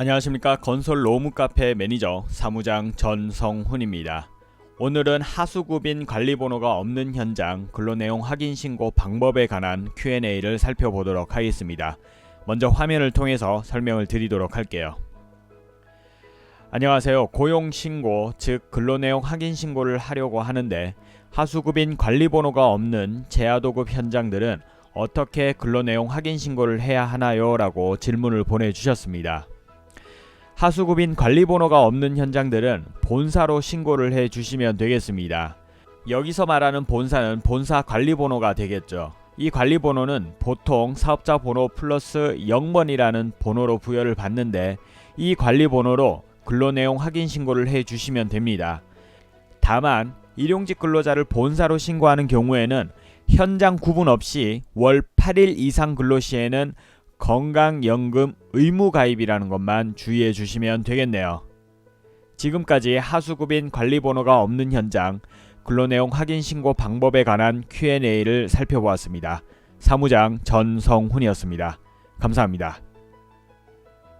안녕하십니까 건설 로무 카페 매니저 사무장 전성훈입니다. 오늘은 하수구빈 관리번호가 없는 현장 근로내용 확인 신고 방법에 관한 Q&A를 살펴보도록 하겠습니다. 먼저 화면을 통해서 설명을 드리도록 할게요. 안녕하세요. 고용 신고 즉 근로내용 확인 신고를 하려고 하는데 하수구빈 관리번호가 없는 제하도급 현장들은 어떻게 근로내용 확인 신고를 해야 하나요? 라고 질문을 보내주셨습니다. 하수구빈 관리번호가 없는 현장들은 본사로 신고를 해 주시면 되겠습니다. 여기서 말하는 본사는 본사 관리번호가 되겠죠. 이 관리번호는 보통 사업자 번호 플러스 0번이라는 번호로 부여를 받는데 이 관리번호로 근로내용 확인 신고를 해 주시면 됩니다. 다만 일용직 근로자를 본사로 신고하는 경우에는 현장 구분 없이 월 8일 이상 근로 시에는 건강연금 의무 가입이라는 것만 주의해 주시면 되겠네요. 지금까지 하수구빈 관리번호가 없는 현장 근로내용 확인 신고 방법에 관한 Q&A를 살펴보았습니다. 사무장 전성훈이었습니다. 감사합니다.